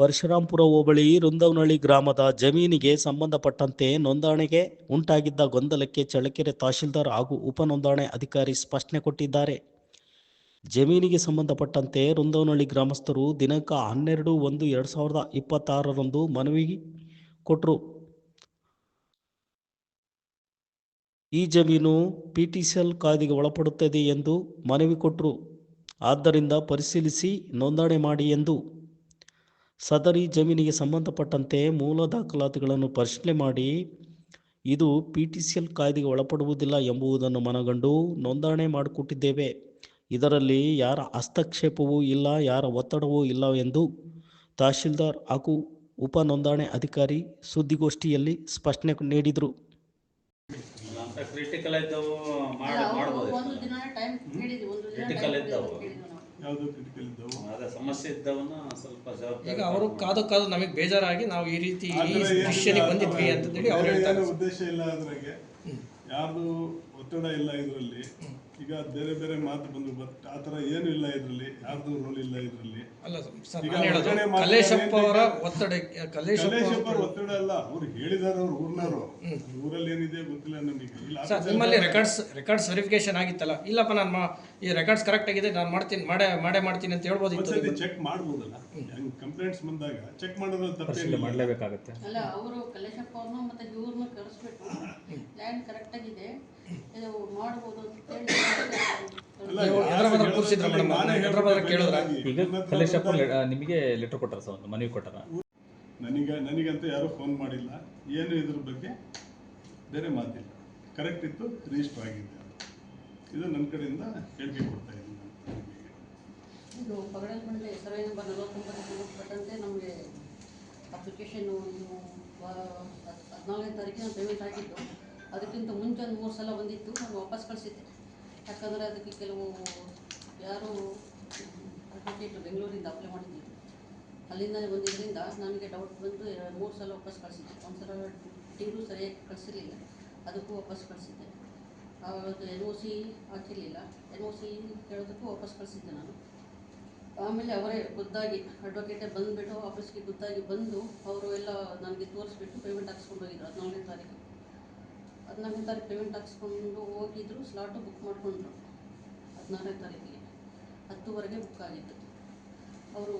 ಪರಶುರಾಂಪುರ ಹೋಬಳಿ ರುಂದವನಹಳ್ಳಿ ಗ್ರಾಮದ ಜಮೀನಿಗೆ ಸಂಬಂಧಪಟ್ಟಂತೆ ನೋಂದಣಿಗೆ ಉಂಟಾಗಿದ್ದ ಗೊಂದಲಕ್ಕೆ ಚಳ್ಳಕೆರೆ ತಹಶೀಲ್ದಾರ್ ಹಾಗೂ ಉಪ ನೋಂದಣಿ ಅಧಿಕಾರಿ ಸ್ಪಷ್ಟನೆ ಕೊಟ್ಟಿದ್ದಾರೆ. ಜಮೀನಿಗೆ ಸಂಬಂಧಪಟ್ಟಂತೆ ರುಂದವನಹಳ್ಳಿ ಗ್ರಾಮಸ್ಥರು ದಿನಾಂಕ ಹನ್ನೆರಡು ಒಂದು ಎರಡು ಸಾವಿರದ ಇಪ್ಪತ್ತಾರರಂದು ಮನವಿ ಕೊಟ್ಟರು ಈ ಜಮೀನು ಪಿ ಟಿ ಸಿ ಎಲ್ ಕಾಯ್ದೆಗೆ ಒಳಪಡುತ್ತದೆ ಎಂದು ಮನವಿ ಕೊಟ್ಟರು ಆದ್ದರಿಂದ ಪರಿಶೀಲಿಸಿ ನೋಂದಣಿ ಮಾಡಿ ಎಂದು ಸದರಿ ಜಮೀನಿಗೆ ಸಂಬಂಧಪಟ್ಟಂತೆ ಮೂಲ ದಾಖಲಾತಿಗಳನ್ನು ಪರಿಶೀಲನೆ ಮಾಡಿ ಇದು ಪಿ ಟಿ ಸಿ ಎಲ್ ಕಾಯ್ದೆಗೆ ಒಳಪಡುವುದಿಲ್ಲ ಎಂಬುದನ್ನು ಮನಗಂಡು ನೋಂದಣಿ ಮಾಡಿಕೊಟ್ಟಿದ್ದೇವೆ. ಇದರಲ್ಲಿ ಯಾರ ಹಸ್ತಕ್ಷೇಪವೂ ಇಲ್ಲ ಯಾರ ಒತ್ತಡವೂ ಇಲ್ಲ ಎಂದು ತಹಶೀಲ್ದಾರ್ ಹಾಗೂ ಉಪ ನೋಂದಣಿ ಅಧಿಕಾರಿ ಸುದ್ದಿಗೋಷ್ಠಿಯಲ್ಲಿ ಸ್ಪಷ್ಟನೆ ನೀಡಿದರು. ಅಂತ ಕ್ರಿಟಿಕಲ್ ಇದ್ದವು ಯಾವುದು ಕ್ರಿಟಿಕಲ್ ಇದ್ದವು ಅದೇ ಸಮಸ್ಯೆ ಇದ್ದವನ್ನ ಸ್ವಲ್ಪ ಜವಾಬ್ದಾರಿ ಈಗ ಅವರು ಕಾದು ಕಾದು ನಮಗೆ ಬೇಜಾರಾಗಿ ನಾವು ಈ ರೀತಿ ಈ ಬಂದಿದ್ವಿ ಅಂತೇಳಿ ಅವ್ರು ಬೇರೆ ಹೇಳ್ತಾರೆ ಉದ್ದೇಶ ಇಲ್ಲ ಅದ್ರಾಗೆ. ಯಾರ್ದು ಒತ್ತಡ ಇಲ್ಲ ಇದರಲ್ಲಿ. ಈಗ ಬೇರೆ ಬೇರೆ ಮಾತು ಬಂದು ಬಟ್ ಆ ಥರ ಏನು ಇಲ್ಲ ಇದರಲ್ಲಿ ಯಾರ್ದು ರೋಲ್ ಇಲ್ಲ ಇದರಲ್ಲಿ. ಅಲ್ಲ ಸರ್ ಈಗ ನಾನು ಹೇಳೋದು ಹೊರಗಡೆ ಮಾತ್ರ ಕಲೇಶಪ್ಪ ಅವರ ಕಲೇಶಪ್ಪ ಕಲೇಶಪ್ಪ ಅವ್ರ- ಒತ್ತಡ. ಅಲ್ಲ ಅವ್ರು ಹೇಳಿದಾರೆ ಅವ್ರು ಊರ್ನವರು. ಊರಲ್ಲಿ ಏನಿದೆ ಗೊತ್ತಿಲ್ಲ ನಮಗೆ. ಇಲ್ಲ ಸರ್ ಆಫೀಸಲ್ಲಿ ನಿಮ್ಮಲ್ಲಿ ರೆಕಾರ್ಡ್ಸ್ ರೆಕಾರ್ಡ್ಸ್ ವೆರಿಫಿಕೇಶನ್ ಆಗಿತ್ತಲ್ಲ? ಇಲ್ಲಪ್ಪ ನಾನು ಮಾ- ಈ ರೆಕಾರ್ಡ್ಸ್ ಕರೆಕ್ಟ್ ಆಗಿದೆ ನಾನು ಮಾಡ್ತೀನಿ ಮಾಡೇ ಮಾಡೇ ಮಾಡ್ತೀನಿ ಅಂತ ಹೇಳ್ಬೋದಿತ್ತು ಒಂದ್ಸತಿ ನೀವು. ಚೆಕ್ ಮಾಡ್ಬೋದಲ್ಲ? ಹಂಗ್ ಕಂಪ್ಲೇಂಟ್ಸ್ ಬಂದಾಗ ಚೆಕ್ ಮಾಡೋದ್ರಲ್ಲಿ ತಪ್ಪೇನಿಲ್ಲ. ಮಾಡಲೇಬೇಕಾಗುತ್ತೆ. ಅಲ್ಲ ಅವರು ಕಲೇಶಪ್ಪ ಅವ್ರನ್ನ ಮತ್ತೆ ಇವ್ರನ್ನ ಕರೆಸ್ಬೇಕು. ಲ್ಯಾಂಡ್ ಕರೆಕ್ಟ್ ಆಗಿದೆ. ಕಲೆಕ್ಷನ್ ಈಗ ಕಲೇಶಪ್ಪ ನಿಮಗೆ ಲೆಟರ್ ಕೊಟ್ಟಾರ ಸರ್ ಒಂದು ಮನವಿ ಕೊಟ್ಟಾರ? ನನಗೆ ನನಗಂತ ಯಾರೂ ಫೋನ್ ಮಾಡಿಲ್ಲ. ಏನು ಇದ್ರ ಬಗ್ಗೆ? ಬೇರೆ ಮಾತಿಲ್ಲ. ಕರೆಕ್ಟ್ ಇತ್ತು ರಿಜಿಸ್ಟರ್ ಆಗಿದೆ ಇದು ನನ್ನ ಕಡೆಯಿಂದ ಹೇಳಿಕೆ ಕೊಡ್ತಾ ಇದ್ದೀನಿ ಇದು ಸರ್ವೆ ನಂಬರ್ ನಲವತ್ತೊಂಬತ್ತು ನಮಗೆ ಅಪ್ಲಿಕೇಶನ್ ಹದಿನಾಲ್ಕನೇ ತಾರೀಕಿನ ಪೇಮೆಂಟ್ ಆಗಿದ್ದು ಅದಕ್ಕಿಂತ ಮುಂಚೆ ಒಂದು ಮೂರು ಸಲ ಬಂದಿತ್ತು, ನಾನು ವಾಪಸ್ ಕಳಿಸಿದ್ದೆ. ಯಾಕಂದರೆ ಅದಕ್ಕೆ ಕೆಲವು ಯಾರು ಅಡ್ವೊಕೇಟ್ ಬೆಂಗಳೂರಿಂದ ಅಪ್ಲೈ ಮಾಡಿದ್ದರು ಅಲ್ಲಿಂದಲೇ ಬಂದಿದ್ದರಿಂದ ನನಗೆ ಡೌಟ್ ಬಂದು ಎರಡು, ಮೂರು ಸಲ ವಾಪಸ್ ಕಳಿಸಿದ್ದೆ. ಒಂದು ಸಲ ಸರಿಯಾಗಿ ಕಳಿಸಿರಲಿಲ್ಲ. ಅದಕ್ಕೂ ವಾಪಸ್ ಕಳಿಸಿದ್ದೆ. ಆವಾಗ ಎನ್ ಒ ಸಿ ಹಾಕಿರಲಿಲ್ಲ. ಎನ್ ಒ ಸಿ ಕೇಳೋದಕ್ಕೂ ವಾಪಸ್ ಕಳಿಸಿದ್ದೆ ನಾನು. ಆಮೇಲೆ ಅವರೇ ಖುದ್ದಾಗಿ ಅಡ್ವೊಕೇಟೇ ಬಂದುಬಿಟ್ಟು ಆಫೀಸ್ಗೆ ಗೊತ್ತಾಗಿ ಬಂದು ಅವರು ಎಲ್ಲ ನನಗೆ ತೋರಿಸ್ಬಿಟ್ಟು ಪೇಮೆಂಟ್ ಹಾಕ್ಸ್ಕೊಂಡು ಹೋಗಿದ್ರು ಹದಿನಾಲ್ಕನೇ ತಾರೀಕು. ಹದಿನಾಲ್ಕನೇ ತಾರೀಕು ಪೇಮೆಂಟ್ ಹಾಕ್ಸ್ಕೊಂಡು ಹೋಗಿದ್ರು ಸ್ಲಾಟು ಬುಕ್ ಮಾಡಿಕೊಂಡ್ರು. ಹದಿನಾರನೇ ತಾರೀಕಿಗೆ. ಹತ್ತುವರೆಗೆ ಬುಕ್ ಆಗಿತ್ತು. ಅವರು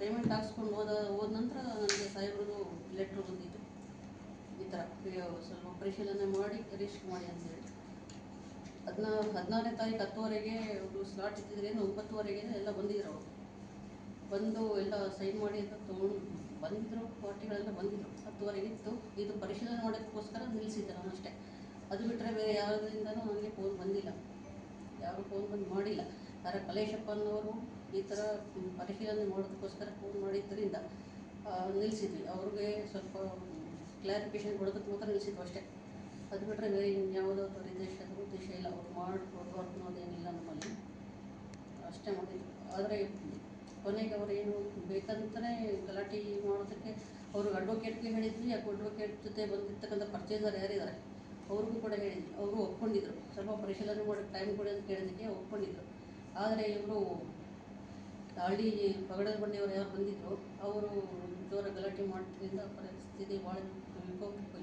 ಪೇಮೆಂಟ್ ಹಾಕ್ಸ್ಕೊಂಡು ಹೋದ ಹೋದ ನಂತರ ನನಗೆ ಸಾಹೇಬ್ರದ್ದು ಲೆಟ್ರ್ ಬಂದಿತ್ತು. ಈ ಥರ ಸ್ವಲ್ಪ ಪರಿಶೀಲನೆ ಮಾಡಿ ರಿಜಿಸ್ಟರ್ ಮಾಡಿ ಅಂತೇಳಿ. ಹದಿನಾ, ಹದಿನಾರನೇ ತಾರೀಕು ಹತ್ತುವರೆಗೆ ಅವರು ಸ್ಲಾಟ್ ಇಟ್ಟಿದ್ರೇನು ಒಂಬತ್ತುವರೆಗೆ ಎಲ್ಲ ಬಂದಿದ್ರು ಅವರು. ಬಂದು ಎಲ್ಲ ಸೈನ್ ಮಾಡಿ ಅಂತ ತೊಗೊಂಡು ಬಂದಿದ್ರು ಪಾರ್ಟಿಗಳೆಲ್ಲ ಬಂದಿದ್ರು ಹತ್ತುವರೆಗೆ ಇತ್ತು ಇದು ಪರಿಶೀಲನೆ ಮಾಡೋದಕ್ಕೋಸ್ಕರ ನಿಲ್ಲಿಸಿದ್ದೆ ನಾನು ಅಷ್ಟೇ. ಅದು ಬಿಟ್ಟರೆ ಬೇರೆ ಯಾವುದರಿಂದನೂ ನನಗೆ ಫೋನ್ ಬಂದಿಲ್ಲ. ಯಾರು ಫೋನ್ ಬಂದು ಮಾಡಿಲ್ಲ. ಆದರೆ ಕಲೇಶಪ್ಪನವರು ಈ ಥರ ಪರಿಶೀಲನೆ ಮಾಡೋದಕ್ಕೋಸ್ಕರ ಫೋನ್ ಮಾಡಿದ್ದರಿಂದ ನಿಲ್ಲಿಸಿದ್ವಿ. ಅವ್ರಿಗೆ ಸ್ವಲ್ಪ ಕ್ಲಾರಿಫಿಕೇಶನ್ ಕೊಡೋದಕ್ಕೆ ಮಾತ್ರ ನಿಲ್ಲಿಸಿದ್ವು ಅಷ್ಟೇ. ಅದು ಬಿಟ್ಟರೆ ಬೇರೆ ಇನ್ಯಾವುದೋ ಉದ್ದೇಶದ ಉದ್ದೇಶ ಇಲ್ಲ. ಅವ್ರು ಮಾಡ್ಬೋದು ಅನ್ನೋದೇನಿಲ್ಲ ನಮ್ಮಲ್ಲಿ. ಅಷ್ಟೇ ಮಾಡಿದ್ರು ಆದರೆ ಕೊನೆಗೆ ಅವ್ರು ಏನು ಬೇಕಂತಲೇ ಗಲಾಟೆ ಮಾಡೋದಕ್ಕೆ ಅವರು ಅಡ್ವೊಕೇಟ್ಗೆ ಹೇಳಿದ್ವಿ ಅಡ್ವೊಕೇಟ್ ಜೊತೆ ಬಂದಿರ್ತಕ್ಕಂಥ ಪರ್ಚೇಸರ್ ಯಾರಿದ್ದಾರೆ ಅವ್ರಿಗೂ ಕೂಡ ಹೇಳಿದ್ವಿ ಅವರು ಒಪ್ಕೊಂಡಿದ್ರು. ಸ್ವಲ್ಪ ಪರಿಶೀಲನೆ ಮಾಡಿ ಟೈಮ್ ಕೊಡಿ ಅಂತ ಕೇಳಿದ್ದಕ್ಕೆ ಒಪ್ಕೊಂಡಿದ್ರು. ಆದರೆ ಇವರು ಹಳ್ಳಿ ಪಗಡದ ಬಂಡೆಯವರು ಯಾರು ಬಂದಿದ್ರು, ಅವರು ಜೋರ ಗಲಾಟೆ ಮಾಡೋದ್ರಿಂದ ಪರಿಸ್ಥಿತಿ ಭಾಳ ವಿಕೋಪಕ್ಕೆ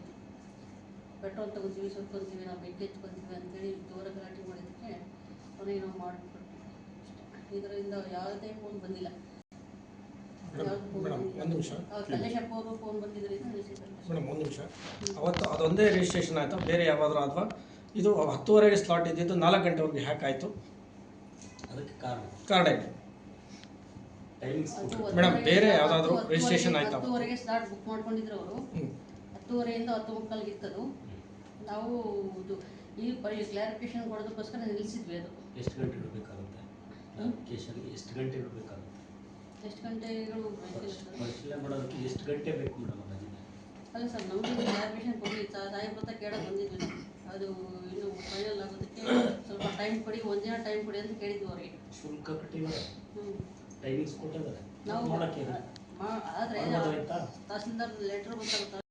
ಪೆಟ್ರೋಲ್ ತಗೊತೀವಿ ಸುಟ್ಕೊತೀವಿ ನಾವು ಬೆಂಕಿ ಹಚ್ಕೊತೀವಿ ಅಂತೇಳಿ ಜೋರ ಗಲಾಟೆ ಮಾಡಿದ್ದಕ್ಕೆ ಅವನಿಗೆ ನಾವು ಅಷ್ಟೇ ಇದರಿಂದ ಯಾವುದೇ ಫೋನ್ ಬಂದಿಲ್ಲ. ಮೇಡಮ್ ಒಂದು ನಿಮಿಷ. ಕಲ್ಲೇಶಪ್ಪ ಅವರು ಫೋನ್ ಬಂದಿದ್ದರಿಂದ ಮೇಡಮ್ ಒಂದು ನಿಮಿಷ. ಅವತ್ತು ಅದೊಂದೇ ರಿಜಿಸ್ಟ್ರೇಷನ್ ಆಯ್ತು ಬೇರೆ ಯಾವಾದರೂ ಅಥವಾ ಇದು ಹತ್ತುವರೆಗೆ ಸ್ಲಾಟ್ ಇದ್ದಿದ್ದು ನಾಲ್ಕು ಗಂಟೆವರೆಗೆ ಹ್ಯಾಕ್ ಆಯ್ತು. ಅದಕ್ಕೆ ಕಾರಣ? ಕಾರಣ ಏನು? ಟೈಮಿಂಗ್ಸ್ ಅದು ಮೇಡಮ್, ಬೇರೆ ಯಾವ್ದಾದ್ರು ರಿಜಿಸ್ಟ್ರೇಷನ್ ಆಯ್ತು? ಹತ್ತುವರೆಗೆ- ಸ್ಲಾಟ್ ಬುಕ್ ಮಾಡ್ಕೊಂಡಿದ್ರು ಅವರು. ಹತ್ತುವರೆಯಿಂದ ಹತ್ತು ಮುಕ್ಕಾಲ್ಗೆ ಇತ್ತದು. ನಾವು ಇದು ಈ ಪರಿ ಕ್ಲಾರಿಫಿಕೇಶನ್ ಕೊಡೋದಕ್ಕೋಸ್ಕರ ನಿಲ್ಲಿಸಿದ್ವಿ ಅದು. ಎಷ್ಟು ಗಂಟೆ ಇಡಬೇಕಾಗುತ್ತೆ? ಅಪ್ಲಿಕೇಶನ್ಗೆ ಎಷ್ಟು ಗಂಟೆ ಇರಬೇಕಾಗುತ್ತೆ ಎಷ್ಟು ಗಂಟೆಗಳು ಪರಿಶೀಲನೆ ಮಾಡೋದಕ್ಕೆ ಎಷ್ಟು ಗಂಟೆ ಬೇಕು ಮೇಡಮ್ ಅದಕ್ಕೆ ಅಲ್ಲ ಸರ್ ನಮಗೆ ಅಡ್ಮಿಷನ್ ಕೊಡಿ ಸಾಹೇಬ್ರ ಮತ್ತೆ ಕೇಳೋಕೆ ಬಂದಿದ್ವಿ ಅದು ಇನ್ನು ಫೈನಲ್ ಆಗೋದಕ್ಕೆ ಸ್ವಲ್ಪ ಟೈಮ್ ಕೊಡಿ ಒಂದಿನ ಟೈಮ್ ಕೊಡಿ ಅಂತ ಕೇಳಿದ್ವಿ ಅವ್ರಿಗೆ. ಶುಲ್ಕ ಕಟ್ಟಿದ್ದಾರೆ ಟೈಮಿಂಗ್ಸ್ ಕೊಟ್ಟಿದ್ದಾರೆ. ನಾವು ಮಾಡೋಕ್ಕೆ ಆದರೆ? ತಹಸೀಲ್ದಾರ್ ಲೆಟ್ರ್ ಬಂದಾಗ